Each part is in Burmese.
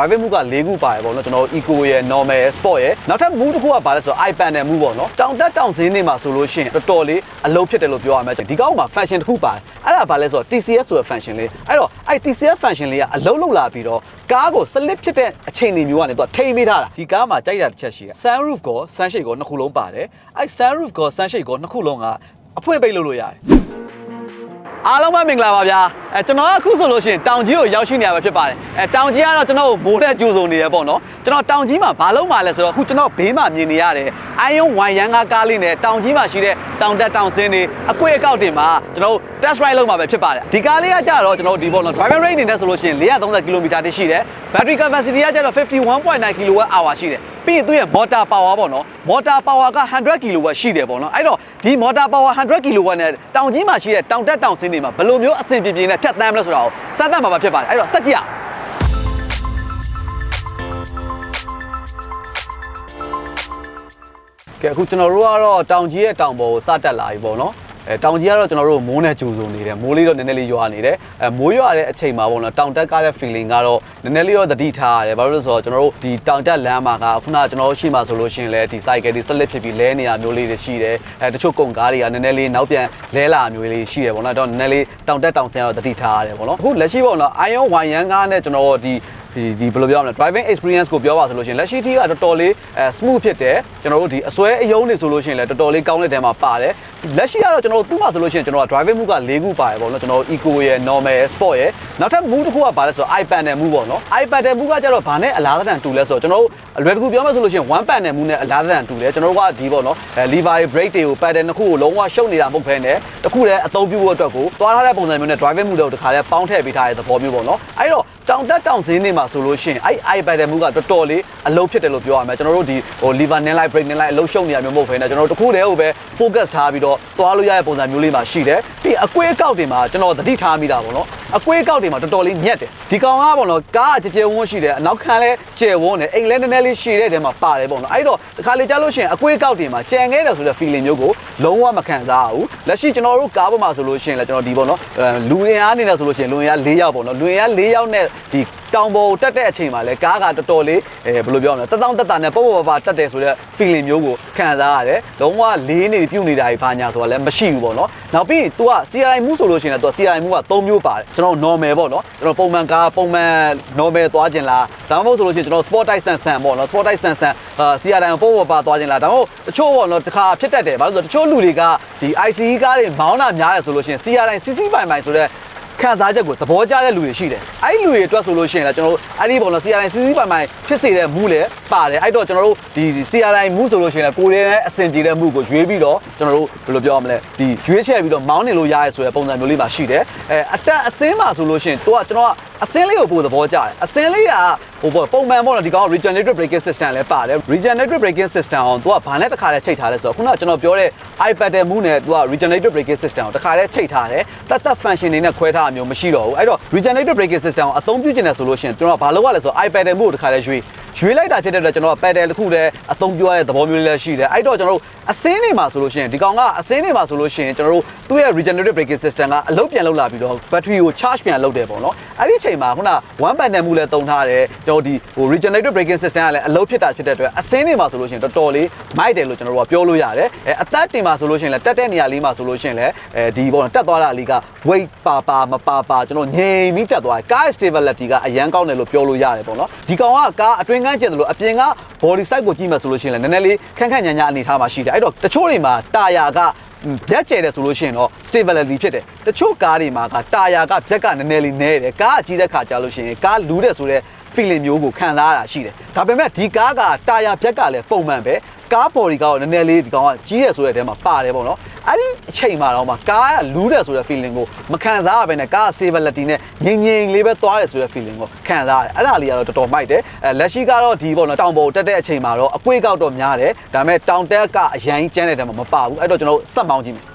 private move က၄ခုပါတယ်ပေါ့နော်ကျွန်တော်တို့ eco ရယ် normal ရယ် sport ရယ်နောက်ထပ် move တစ်ခုကဘာလဲဆိုတော့ iPad နဲ့ move ပေါ့နော်တောင်တက်တောင်စင်းနေမှာဆိုလို့ရှိရင်တော်တော်လေးအလုပ်ဖြစ်တယ်လို့ပြောရမယ်ဒီကောက်မှာ function တစ်ခုပါတယ်အဲ့ဒါဘာလဲဆိုတော့ TCS ဆိုတဲ့ function လေးအဲ့တော့အဲ့ TCS function လေးကအလုပ်လုပ်လာပြီးတော့ကားကို slip ဖြစ်တဲ့အချိန်တွေမျိုးကနေသူကထိမ့်ပေးထားတာဒီကားမှာကြိုက်တာတစ်ချက်ရှိတယ် sunroof ကို sunshade ကိုနှစ်ခုလုံးပါတယ်အဲ့ sunroof ကို sunshade ကိုနှစ်ခုလုံးကအဖွင့်ပိတ်လုပ်လို့ရတယ်အားလုံးပဲမင်္ဂလာပါဗျာအဲကျွန်တော်ကအခုဆိုလို့ရှိရင်တောင်ကြီးကိုရောက်ရှိနေရမှာဖြစ်ပါတယ်အဲတောင်ကြီးကတော့ကျွန်တော်ကိုမိုးနဲ့ကြိုးစုံနေရပေါ့နော်ကျွန်တော်တောင်ကြီးမှာဘာလုပ်မှာလဲဆိုတော့အခုကျွန်တော်ဘေးမှာမြင်နေရတယ်အိုင်ယွန်ဝိုင်ယန်ကားကားလေးနဲ့တောင်ကြီးမှာရှိတဲ့တောင်တက်တောင်ဆင်းတွေအကွေအကောက်တင်မှာကျွန်တော်တို့ test ride လုပ်မှာပဲဖြစ်ပါတယ်ဒီကားလေးကကြတော့ကျွန်တော်တို့ဒီပေါ့နော် driving range အနေနဲ့ဆိုလို့ရှိရင်430 km တိရှိတယ် battery capacity ကကြတော့51.9 kWh ရှိတယ်ပြီးရင်သူ့ရဲ့ motor power ပေါ့နော် motor power က100 kW ရှိတယ်ပေါ့နော်အဲ့တော့ဒီ motor power 100 kW နဲ့တောင်ကြီးမှာရှိတဲ့တောင်တက်တောင်ဆင်းတွေမှာဘယ်လိုမျိုးအဆင်ပြေပြေနဲ့ဖြတ်သန်းမလဲဆိုတာကိုစမ်းသပ်မှာပါဖြစ်ပါတယ်အဲ့တော့စက်ကြည့်အောင်ကဲအခုကျွန်တော်တို့ကတော့တောင်ကြီးရဲ့တောင်ပေါ်ကိုစတက်လာပြီပေါ့နော် အဲတောင်ကြီးကတော့ကျွန်တော်တို့မိုးနဲ့ကြိုစုံနေတယ်မိုးလေးတော့နည်းနည်းလေးရွာနေတယ်အဲမိုးရွာတဲ့အချိန်မှာပေါ့နော်တောင်တက်ကားတဲ့ feeling ကတော့နည်းနည်းလေးတော့သတိထားရတယ်ဘာလို့လဲဆိုတော့ကျွန်တော်တို့ဒီတောင်တက်လမ်းမှာကခုနကကျွန်တော်တို့ရှိမှဆိုလို့ရှိရင်လည်းဒီ cycle ဒီ slip ဖြစ်ပြီးလဲနေရမျိုးလေးတွေရှိတယ်အဲတချို့ကုန်ကားတွေကနည်းနည်းလေးနောက်ပြန်လဲလာမျိုးလေးရှိတယ်ပေါ့နော်တော့နည်းနည်းလေးတောင်တက်တောင်ဆင်းတော့သတိထားရတယ်ပေါ့နော်အခုလက်ရှိပေါ့နော် iron wire ကားနဲ့ကျွန်တော်တို့ဒီ ဒီဒီဘယ်လိုပြောရမလဲ driving experience ကိုပြောပါဆိုလို့ရှိရင်လက်ရှိထိကတော်တော်လေးအဲ smooth ဖြစ်တယ်ကျွန်တော်တို့ဒီအစွဲအယုံတွေဆိုလို့ရှိရင်လည်းတော်တော်လေးကောင်းတဲ့တဲမှာပါတယ်လက်ရှိကတော့ကျွန်တော်တို့သူ့မှာဆိုလို့ရှိရင်ကျွန်တော်က driving move က၄ခုပါတယ်ပေါ့နော်ကျွန်တော်တို့ eco ရယ် normal ရယ် sport ရယ်နောက်ထပ် move တစ်ခုကဘာလဲဆိုတော့ iPad နဲ့ move ပေါ့နော် iPad နဲ့ move ကကျတော့ဘာနဲ့အလားတန်တူလဲဆိုတော့ကျွန်တော်တို့အလွယ်တကူပြောမှဆိုလို့ရှိရင် one pad နဲ့ move နဲ့အလားတန်တူတယ်ကျွန်တော်တို့ကဒီပေါ့နော်အဲ lever brake တွေကို paddle နှစ်ခုကိုလုံးဝရှုပ်နေတာမဟုတ်ဘဲနဲ့တစ်ခုတည်းအသုံးပြုဖို့အတွက်ကိုသွားထားတဲ့ပုံစံမျိုးနဲ့ driving move တွေကိုတစ်ခါတည်းပေါင်းထည့်ပေးထားတဲ့သဘောမျိုးပေါ့နော်အဲ့တော့ တောင်တက်တောင်စင်းနေမှာဆိုလို့ရှိရင်အဲ့ iPad နဲ့ move ကတော်တော်လေးအလုပ်ဖြစ်တယ်လို့ပြောရမယ်ကျွန်တော်တို့ဒီဟို lever နဲ့ light brake နဲ့ light အလုပ်ရှုပ်နေတာမျိုးမဟုတ်ဘဲနဲ့ကျွန်တော်တို့တစ်ခုတည်းကိုပဲ focus ထားပြီးတော့သွားလို့ရတဲ့ပုံစံမျိုးလေးမှာရှိတယ်ပြီးအကွေးအကောက်တွေမှာကျွန်တော်သတိထားမိတာပေါ့နော်အကွေးအကောက်တွေမှာတော်တော်လေးညက်တယ်ဒီကောင်ကပေါ့နော်ကားကကြဲကြဲဝန်းရှိတယ်အနောက်ခံလဲကျဲဝန်းတယ်အိမ်လဲနည်းနည်းလေးရှည်တဲ့တဲမှာပါတယ်ပေါ့နော်အဲ့တော့တခါလေကြားလို့ရှိရင်အကွေးအကောက်တွေမှာကြံခဲ့တယ်ဆိုတဲ့ feeling မျိုးကိုလုံးဝမခံစားရဘူးလက်ရှိကျွန်တော်တို့ကားပေါ်မှာဆိုလို့ရှိရင်လည်းကျွန်တော်ဒီပေါ့နော်အဲလူရင်အားအနေနဲ့ဆိုလို့ရှိရင်လူရင်အား၄ယောက်ပေါ့နော်လူရင်အား၄ယောက်နဲ့ဒီတောင်ပေါ်ကိုတက်တဲ့အချိန်မှာလဲကားကတော်တော်လေးအဲဘယ်လိုပြောမလဲတသောင်းတက်တာနဲ့ပေါ့ပေါ့ပါပါတက်တယ်ဆိုတဲ့ feeling မျိုးကိုခံစားရတယ်လုံးဝလေးနေပြုတ်နေတာကြီးဘာညာဆိုတာလည်းမရှိဘူးပေါ့နော်နောက်ပြီးရင် तू က CRI မှုဆိုလို့ရှိရင်လည်း तू CRI မှုက၃မျိုးပါတယ်ကျွန်တော် normal ပေါ့နော်ကျွန်တော်ပုံမှန်ကားပုံမှန် normal သွားခြင်းလားဒါမှမဟုတ်ဆိုလို့ရှိရင်ကျွန်တော် sport type ဆန်ဆန်ပေါ့နော် sport type ဆန်ဆန်အာ CRI ကိုပေါ့ပေါ့ပါသွားခြင်းလားဒါမှမဟုတ်တချို့ပေါ့နော်တခါဖြစ်တတ်တယ်ဘာလို့လဲဆိုတော့တချို့လူတွေကဒီ ICE ကားတွေမောင်းတာများတယ်ဆိုလို့ရှိရင် CRI CC ပိုင်ပိုင်ဆိုတဲ့ ခံစားချက်ကိုသဘောကျတဲ့လူတွေရှိတယ်။အဲ့ဒီလူတွေအတွက်ဆိုလို့ရှိရင်လည်းကျွန်တော်တို့အဲ့ဒီပုံတော့ CRI စီးစီးပိုင်ပိုင်ဖြစ်စေတဲ့မူလည်းပါတယ်။အဲ့တော့ကျွန်တော်တို့ဒီ CRI မူဆိုလို့ရှိရင်လည်းကိုယ်ရဲ့အဆင်ပြေတဲ့မူကိုရွေးပြီးတော့ကျွန်တော်တို့ဘယ်လိုပြောရမလဲဒီရွေးချယ်ပြီးတော့မောင်းနေလို့ရရဲဆိုတဲ့ပုံစံမျိုးလေးမှာရှိတယ်။အဲအတက်အစင်းမှာဆိုလို့ရှိရင်တော့ကျွန်တော်က အစင်းလေးကိုပို့သဘောကျတယ်။အစင်းလေးကဟိုပေါ့ပုံမှန်ပေါ့နော်ဒီကောင် regenerative braking system လည်းပါတယ် regenerative braking system အောင်သူကဘာနဲ့တစ်ခါလဲချိတ်ထားလဲဆိုတော့ခုနကကျွန်တော်ပြောတဲ့ iPad တဲ့မူနဲ့သူက regenerative braking system ကိုတစ်ခါလဲချိတ်ထားတယ်တတ်တတ် function တွေနဲ့ခွဲထားတာမျိုးမရှိတော့ဘူးအဲ့တော့ regenerative braking system ကိုအသုံးပြုကျင်တယ်ဆိုလို့ရှိရင်ကျွန်တော်ကဘာလုပ်ရလဲဆိုတော့ iPad တဲ့မူကိုတစ်ခါလဲရွေးရွေးလိုက်တာဖြစ်တဲ့အတွက်ကျွန်တော်က pedal တစ်ခုတည်းအသုံးပြုရတဲ့သဘောမျိုးလေးလည်းရှိတယ်အဲ့တော့ကျွန်တော်တို့အစင်းတွေမှာဆိုလို့ရှိရင်ဒီကောင်ကအစင်းတွေမှာဆိုလို့ရှိရင်ကျွန်တော်တို့သူ့ရဲ့ regenerative braking system ကအလုပ်ပြန်လုပ်လာပြီးတော့ battery ကို charge ပြန်လုပ်တယ်ပေါ့နော်အဲ့ဒီအချိန်မှာခုန one button မူလည်းသုံးထားတယ်ကျွန်တော်ဒီဟို regenerative braking system ကလည်းအလုပ်ဖြစ်တာဖြစ်တဲ့အတွက်အစင်းတွေမှာဆိုလို့ရှိရင်တော်တော်လေးမိုက်တယ်လို့ကျွန်တော်တို့ကပြောလို့ရတယ်အဲအသက်တင်မှာဆိုလို့ရှိရင်လည်းတက်တဲ့နေရာလေးမှာဆိုလို့ရှိရင်လည်းအဲဒီပေါ့နော်တက်သွားတာလေးက weight ပါပါမပါပါကျွန်တော်ငြိမ်ပြီးတက်သွားတယ်ကား stability ကအရန်ကောင်းတယ်လို့ပြောလို့ရတယ်ပေါ့နော်ဒီကောင်ကကားအတွင်းကန်းကျင်တယ်လို့အပြင်က body side ကိုကြည့်မှဆိုလို့ရှိရင်လည်းနည်းနည်းလေးခန့်ခန့်ညာညာအနေထားမှာရှိတယ်အဲ့တော့တချို့တွေမှာတာယာက ပြက်ကျဲတယ်ဆိုလို့ရှိရင်တော့ stability ဖြစ်တယ်တချို့ကားတွေမှာကတာယာကပြက်ကနည်းနည်းလေးနည်းတယ်ကားအကြီးတဲ့ခါကြာလို့ရှိရင်ကားလူးတယ်ဆိုတော့ feeling မျိုးကိုခံစားရတာရှိတယ်ဒါပေမဲ့ဒီကားကတာယာပြက်ကလည်းပုံမှန်ပဲကား body ကတော့နည်းနည်းလေးဒီကောင်ကကြီးရဆိုတဲ့တဲမှာပါတယ်ပေါ့နော် အဲ့ဒီအချိန်မှာတော့မှကားကလူးတယ်ဆိုတဲ့ feeling ကိုမခံစားရဘဲနဲ့ကား stability နဲ့ငြိမ်ငြိမ်လေးပဲသွားတယ်ဆိုတဲ့ feeling ကိုခံစားရတယ်အဲ့ဒါလေးကတော့တော်တော်မိုက်တယ်အဲလက်ရှိကတော့ဒီပေါ့နော်တောင်ပေါ်တက်တဲ့အချိန်မှာတော့အကွေးကောက်တော့များတယ်ဒါပေမဲ့တောင်တက်ကအရန်ကြီးကျန်းတဲ့တဲမှာမပါဘူးအဲ့တော့ကျွန်တော်စက်မောင်းကြည့်မယ်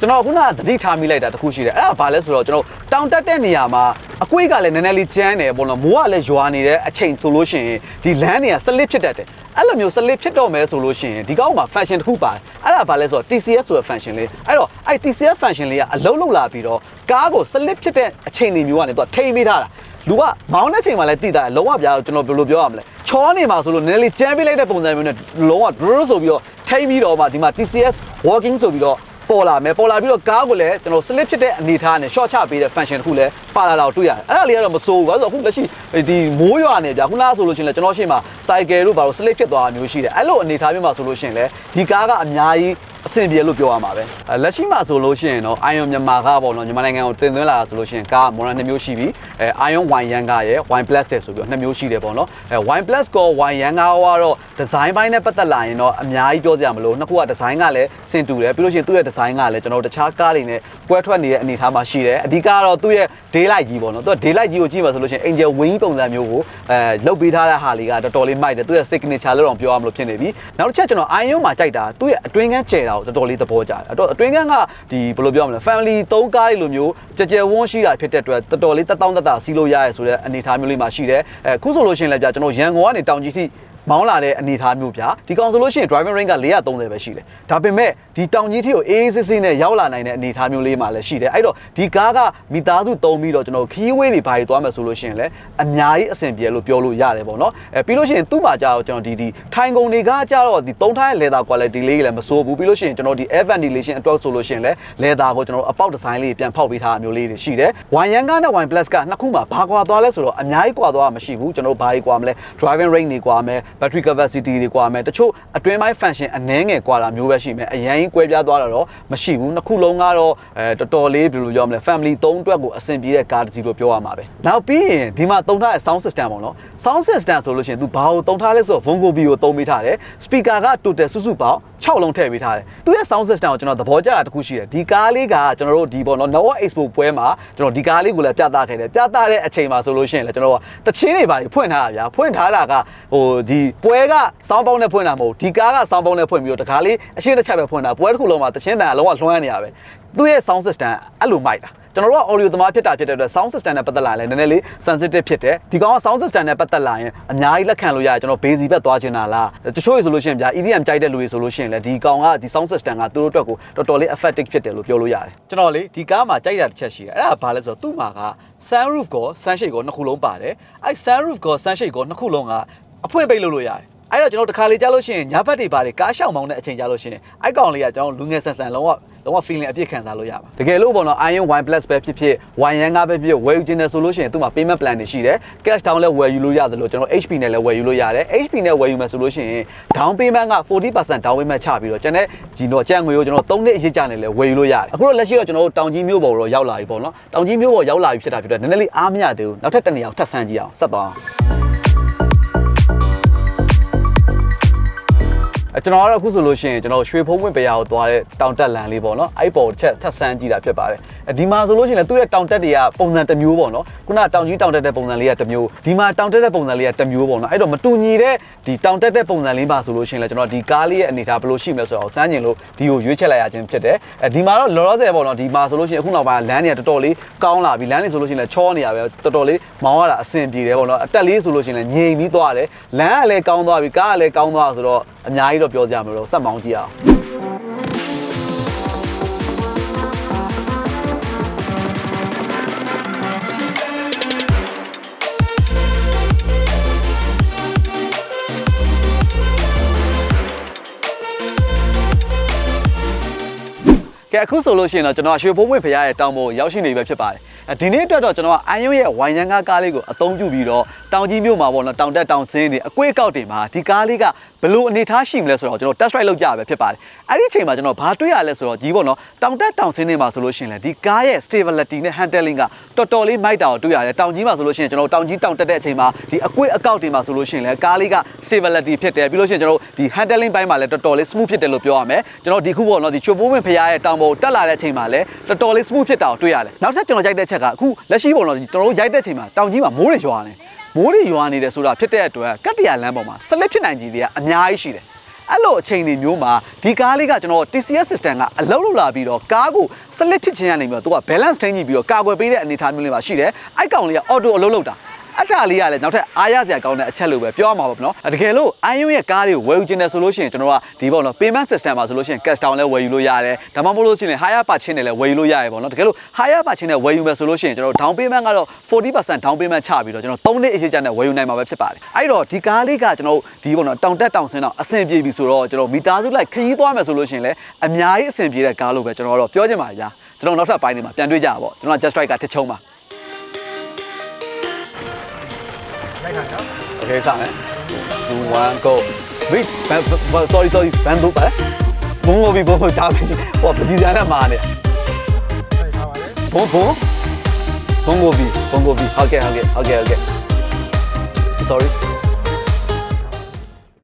ကျွန်တော်ခုနကသတိထားမိလိုက်တာတခုရှိတယ်အဲ့ဒါဘာလဲဆိုတော့ကျွန်တော်တောင်တက်တဲ့နေရာမှာ အကွေးကလည်းနည်းနည်းလေးကျန်းတယ်ပေါ့နော်မိုးကလည်းရွာနေတဲ့အချိန်ဆိုလို့ရှိရင်ဒီလမ်းတွေကစလစ်ဖြစ်တတ်တယ်အဲ့လိုမျိုး slip ဖြစ်တော့မယ်ဆိုလို့ရှိရင်ဒီကောက်မှာ function တစ်ခုပါတယ်အဲ့ဒါဘာလဲဆိုတော့ TCS ဆိုတဲ့ function လေးအဲ့တော့အဲ့ TCS function လေးကအလုံးလုံးလာပြီးတော့ကားကို slip ဖြစ်တဲ့အချိန်တွေမျိုးကနေသူကထိမ့်ပေးထားတာလူကမောင်းတဲ့ချိန်မှာလည်းတည်တာလုံးဝပြားကျွန်တော်ဘယ်လိုပြောရမလဲချောနေမှာဆိုလို့နည်းနည်းလေးကြမ်းပေးလိုက်တဲ့ပုံစံမျိုးနဲ့လုံးဝ drone ဆိုပြီးတော့ထိမ့်ပြီးတော့မှဒီမှာ TCS working ဆိုပြီးတော့ ပေါ်လာမယ်ပေါ်လာပြီးတော့ကားကိုလည်းကျွန်တော် slip ဖြစ်တဲ့အနေထားနဲ့ short ချပေးတဲ့ function တစ်ခုလည်းပါလာတော့တွေ့ရတယ်အဲ့ဒါလေးကတော့မစိုးဘူးဘာလို့လဲဆိုတော့အခုလက်ရှိဒီမိုးရွာနေဗျာခုနကဆိုလို့ရှိရင်လည်းကျွန်တော်ရှေ့မှာ cycle တို့ဘာလို့ slip ဖြစ်သွားတာမျိုးရှိတယ်အဲ့လိုအနေထားမျိုးမှာဆိုလို့ရှိရင်လည်းဒီကားကအများကြီး အဆင်ပြေလို့ပြောရမှာပဲအဲလက်ရှိမှာဆိုလို့ရှိရင်တော့ Ion မြန်မာကပေါ့နော်မြန်မာနိုင်ငံကိုတင်သွင်းလာတာဆိုလို့ရှိရင်ကားမော်ဒယ်နှစ်မျိုးရှိပြီအဲ Ion Y Yang ကရဲ့ Y Plus ရဲ့ဆိုပြီးတော့နှစ်မျိုးရှိတယ်ပေါ့နော်အဲ Y Plus ကော Y Yang ကကတော့ design ဘိုင်းနဲ့ပတ်သက်လာရင်တော့အများကြီးပြောစရာမလိုနှစ်ခုက design ကလည်းဆင်တူတယ်ပြီးလို့ရှိရင်သူ့ရဲ့ design ကလည်းကျွန်တော်တို့တခြားကားတွေနဲ့ကွဲထွက်နေတဲ့အနေအထားမှာရှိတယ်အဓိကကတော့သူ့ရဲ့ daylight ကြီးပေါ့နော်သူက daylight ကြီးကိုကြည့်မှာဆိုလို့ရှိရင် Angel Wing ပုံစံမျိုးကိုအဲလုတ်ပေးထားတဲ့ဟာလေးကတော်တော်လေးမိုက်တယ်သူ့ရဲ့ signature လို့တော့ပြောရမလို့ဖြစ်နေပြီနောက်တစ်ချက်ကျွန်တော် Ion မှာကြိုက်တာသူ့ရဲ့အတွင်းကန်းကျဲတာကိုတော်တော်လေးသဘောကျတယ်အဲ့တော့အတွင်းကန်းကဒီဘယ်လိုပြောမလဲ family ၃ကားလေးလိုမျိုးကြကြဝန်းရှိတာဖြစ်တဲ့အတွက်တော်တော်လေးတက်တောင့်တက်တာစီးလို့ရရဲဆိုတဲ့အနေအထားမျိုးလေးမှာရှိတယ်အဲခုဆိုလို့ရှိရင်လည်းကြာကျွန်တော်ရန်ကုန်ကနေတောင်ကြီးထိ မောင်းလာတဲ့အနေအထားမျိုးဗျာဒီကောင်ဆိုလို့ရှိရင် driving range က430ပဲရှိတယ်ဒါပေမဲ့ဒီတောင်ကြီးထိကိုအေးအေးဆေးဆေးနဲ့ရောက်လာနိုင်တဲ့အနေအထားမျိုးလေးမှာလည်းရှိတယ်အဲ့တော့ဒီကားကမိသားစုသုံးပြီးတော့ကျွန်တော်ခီးဝေးတွေဘာတွေသွားမယ်ဆိုလို့ရှိရင်လည်းအများကြီးအဆင်ပြေလို့ပြောလို့ရတယ်ပေါ့နော်အဲပြီးလို့ရှိရင်သူ့မှာကြာတော့ကျွန်တော်ဒီဒီထိုင်ကုန်တွေကကြာတော့ဒီသုံးထားတဲ့ leather quality လေးလည်းမစိုးဘူးပြီးလို့ရှိရင်ကျွန်တော်ဒီ air ventilation အတွက်ဆိုလို့ရှိရင်လည်း leather ကိုကျွန်တော်အပေါက်ဒီဇိုင်းလေးပြန်ဖောက်ပေးထားတာမျိုးလေးတွေရှိတယ်။ One Yang ကနဲ့ One Plus ကနှစ်ခုမှာဘာကွာသွားလဲဆိုတော့အများကြီးကွာသွားတာမရှိဘူးကျွန်တော်ဘာကြီးကွာမလဲ driving range တွေကွာမယ် battery capacity တွေကွာမယ်တချို့အတွင်းပိုင်း function အနည်းငယ်ကွာတာမျိုးပဲရှိမယ်အရင်ကြီးကွဲပြားသွားတာတော့မရှိဘူးနှစ်ခုလုံးကတော့အဲတော်တော်လေးဘယ်လိုပြောမလဲ family 3အတွက်ကိုအဆင်ပြေတဲ့ကားတစ်စီးလို့ပြောရမှာပဲ။နောက်ပြီးရင်ဒီမှာသုံးထားတဲ့ sound system ပေါ့နော် sound system ဆိုလို့ရှိရင် तू ဘာကိုသုံးထားလဲဆိုတော့ Vongo V ကိုသုံးပေးထားတယ် speaker က total စုစုပေါင်း6လုံးထည့်ပေးထားတယ်သူရဲ့ sound system ကိုကျွန်တော်သဘောကျတာတစ်ခုရှိတယ်ဒီကားလေးကကျွန်တော်တို့ဒီပေါ့နော် Noah Expo ပွဲမှာကျွန်တော်ဒီကားလေးကိုလည်းပြသခဲ့တယ်ပြသတဲ့အချိန်မှာဆိုလို့ရှိရင်လည်းကျွန်တော်ကတချင်းတွေပါဖွင့်ထားတာဗျာဖွင့်ထားတာကဟိုဒီပွဲက sound box နဲ့ဖွင့်တာမဟုတ်ဒီကားက sound box နဲ့ဖွင့်ပြီးတော့တကားလေးအရှိတစ်ချက်ပဲဖွင့်တာပွဲတစ်ခုလုံးမှာတချင်းတန်အလုံးဝလွှမ်းနေရပဲသူရဲ့ sound system အဲ့လိုမိုက်တာကျွန်တော်တို့က audio သမားဖြစ်တာဖြစ်တဲ့အတွက် sound system နဲ့ပတ်သက်လာရင်လည်းနည်းနည်းလေး sensitive ဖြစ်တယ်ဒီကောင်က sound system နဲ့ပတ်သက်လာရင်အများကြီးလက်ခံလို့ရတယ်ကျွန်တော် base ဘက်သွားချင်တာလားတချို့ဆိုလို့ရှိရင်ဗျာ EDM ကြိုက်တဲ့လူတွေဆိုလို့ရှိရင်လည်းဒီကောင်ကဒီ sound system ကသူတို့အတွက်ကိုတော်တော်လေး effective ဖြစ်တယ်လို့ပြောလို့ရတယ်ကျွန်တော်လေဒီကားမှာကြိုက်တာတစ်ချက်ရှိတယ်အဲ့ဒါဘာလဲဆိုတော့သူ့မှာက sunroof ကော sunshade ကောနှစ်ခုလုံးပါတယ်အဲ့ sunroof ကော sunshade ကောနှစ်ခုလုံးက အဖွင့်ပိတ်လုပ်လို့ရတယ်အဲ့တော့ကျွန်တော်တခါလေကြားလို့ရှိရင်ညာဘက်တွေပါတယ်ကားရှောင်မောင်းတဲ့အချိန်ကြားလို့ရှိရင်အဲ့ကောင်လေးကကျွန်တော်လူငယ်ဆန်ဆန်လုံးဝလုံးဝ feeling အပြည့်ခံစားလို့ရပါတကယ်လို့ပေါ့နော် Iron Wine Plus ပဲဖြစ်ဖြစ် Wine Yang ကပဲဖြစ်ဖြစ်ဝယ်ယူခြင်းနဲ့ဆိုလို့ရှိရင်သူ့မှာ payment plan တွေရှိတယ် cash down လည်းဝယ်ယူလို့ရတယ်လို့ကျွန်တော် HP နဲ့လည်းဝယ်ယူလို့ရတယ် HP နဲ့ဝယ်ယူမယ်ဆိုလို့ရှိရင် down payment က40% down payment ချပြီးတော့ကျွန်တော်ဒီတော့ကြံငွေကိုကျွန်တော်3နှစ်အရေးကြနဲ့လည်းဝယ်ယူလို့ရတယ်အခုတော့လက်ရှိတော့ကျွန်တော်တို့တောင်ကြီးမြို့ပေါ်တော့ရောက်လာပြီပေါ့နော်တောင်ကြီးမြို့ပေါ်ရောက်လာပြီဖြစ်တာဖြစ်တော့နည်းနည်းလေးအားမရသေးဘူးနောက်ထပ်တစ်နေရာကိုထပ်ဆန်းကြည့်အောင်ဆက်သွားအောင် ကျွန်တော်ကတော့အခုဆိုလို့ရှိရင်ကျွန်တော်ရွှေဖုံးဝင်ပရာကိုသွားတဲ့တောင်တက်လန်လေးပေါ့နော်အဲ့ပေါ်တစ်ချက်ထပ်ဆန်းကြည့်တာဖြစ်ပါတယ်အဲဒီမှာဆိုလို့ရှိရင်လည်းသူ့ရဲ့တောင်တက်တွေကပုံစံတစ်မျိုးပေါ့နော်ခုနကတောင်ကြီးတောင်တက်တဲ့ပုံစံလေးကတစ်မျိုးဒီမှာတောင်တက်တဲ့ပုံစံလေးကတစ်မျိုးပေါ့နော်အဲ့တော့မတူညီတဲ့ဒီတောင်တက်တဲ့ပုံစံလေးပါဆိုလို့ရှိရင်လည်းကျွန်တော်ဒီကားလေးရဲ့အနေအထားဘယ်လိုရှိမလဲဆိုတော့စမ်းကျင်လို့ဒီကိုရွေးချက်လိုက်ရခြင်းဖြစ်တယ်အဲဒီမှာတော့လောလောဆယ်ပေါ့နော်ဒီမှာဆိုလို့ရှိရင်အခုနောက်ပိုင်းလမ်းတွေကတော်တော်လေးကောင်းလာပြီလမ်းတွေဆိုလို့ရှိရင်လည်းချောနေရပဲတော်တော်လေးမောင်းရတာအဆင်ပြေတယ်ပေါ့နော်အတက်လေးဆိုလို့ရှိရင်လည်းငြိမ်ပြီးသွားတယ်လမ်းကလည်းကောင်းသွားပြီကားကလည်းကောင်းသွားဆိုတော့အများကြီးတော့ပြောကြရမလို့ဆက်မောင်းကြည့်အောင်ကဲအခုဆိုလို့ရှိရင်တော့ကျွန်တော်ရွှေဘုံမွေဖရားရဲ့တောင်ပေါ်ရောက်ရှိနေပြီဖြစ်ပါတယ်အဲ ဒီနေ့အတွက်တော့ကျွန်တော်ကအန်ယွရဲ့ဝိုင်ယန်ကားကားလေးကိုအသုံးပြုပြီးတော့တောင်ကြီးမြို့မှာပေါ့နော်တောင်တက်တောင်ဆင်းတွေအကွေးအကောက်တွေမှာဒီကားလေးကဘယ်လိုအနေထားရှိမလဲဆိုတော့ကျွန်တော် test ride လုပ်ကြရပဲဖြစ်ပါတယ်အဲ့ဒီအချိန်မှာကျွန်တော်ဘာတွေ့ရလဲဆိုတော့ကြီးပေါ့နော်တောင်တက်တောင်ဆင်းတွေမှာဆိုလို့ရှိရင်လေဒီကားရဲ့ stability နဲ့ handling ကတော်တော်လေးမိုက်တာကိုတွေ့ရတယ်တောင်ကြီးမှာဆိုလို့ရှိရင်ကျွန်တော်တောင်ကြီးတောင်တက်တဲ့အချိန်မှာဒီအကွေးအကောက်တွေမှာဆိုလို့ရှိရင်လေကားလေးက stability ဖြစ်တယ်ပြီးလို့ရှိရင်ကျွန်တော်ဒီ handling ဘိုင်းမှာလည်းတော်တော်လေး smooth ဖြစ်တယ်လို့ပြောရမယ်ကျွန်တော်ဒီခုပေါ့နော်ဒီချိုပိုးဝင်ဖရားရဲ့တောင်ပေါ်တက်လာတဲ့အချိန်မှာလည်းတော်တော်လေး smooth ဖြစ်တာကိုတွေ့ရတယ်နောက်တစ်ချက်ကျွန်တော်ရိုက်တဲ့ချက်ကအခုလက်ရှိပေါ့နော်ကျွန်တော်တို့ရိုက်တဲ့အချိန်မှာတောင်ကြီးမှာမိုးတွေရွာနေမိုးတွေရွာနေတယ်ဆိုတာဖြစ်တဲ့အတွက်ကတ္တရာလမ်းပေါ်မှာဆက်လက်ဖြစ်နိုင်ကြီးတွေကအများကြီးရှိတယ်အဲ့လိုအချိန်တွေမျိုးမှာဒီကားလေးကကျွန်တော် TCS system ကအလုံးလုံးလာပြီးတော့ကားကိုစလစ်ဖြစ်ခြင်းရနေပြီးတော့သူက balance ထိန်းကြည့်ပြီးတော့ကာကွယ်ပေးတဲ့အနေအထားမျိုးလေးမှာရှိတယ်အဲ့ကောင်လေးက auto အလုံးလုံးတာ အထာလေးကလည်းနောက်ထပ်အားရစရာကောင်းတဲ့အချက်လို့ပဲပြောရမှာပါဗောနော်တကယ်လို့ iOS ရဲ့ကားတွေကိုဝယ်ယူခြင်းတယ်ဆိုလို့ရှိရင်ကျွန်တော်တို့ကဒီပေါ့နော် payment system မှာဆိုလို့ရှိရင် cash down လည်းဝယ်ယူလို့ရတယ်ဒါမှမဟုတ်လို့ရှိရင် higher purchase နဲ့လည်းဝယ်ယူလို့ရတယ်ဗောနော်တကယ်လို့ higher purchase နဲ့ဝယ်ယူမယ်ဆိုလို့ရှိရင်ကျွန်တော်တို့ down payment ကတော့40% down payment ချပြီးတော့ကျွန်တော်3နှစ်အရေးကြနဲ့ဝယ်ယူနိုင်မှာပဲဖြစ်ပါတယ်အဲ့တော့ဒီကားလေးကကျွန်တော်တို့ဒီပေါ့နော်တောင်တက်တောင်ဆင်းတော့အဆင်ပြေပြီဆိုတော့ကျွန်တော်မီတာစုလိုက်ခရီးသွားမယ်ဆိုလို့ရှိရင်လည်းအများကြီးအဆင်ပြေတဲ့ကားလို့ပဲကျွန်တော်တို့ပြောချင်ပါဗျာကျွန်တော်နောက်ထပ်ပိုင်းတွေမှာပြန်တွေ့ကြပါဗောကျွန်တော် just strike ကတစ်ချုံပါ လိုက်တာနော် Okay စမယ်2 1 go wait ban- ban- sorry sorry ဘန်ဒိုပါဘုံကိုပြီးဘုံကိုကြားပြီဟောပကြီးစံနဲ့မာနေလိုက်ထားပါလေဘုံဘုံဘုံကိုပြီးဘုံကိုပြီးဟုတ်ကဲ့ဟုတ်ကဲ့ဟုတ်ကဲ့ဟုတ်ကဲ့ sorry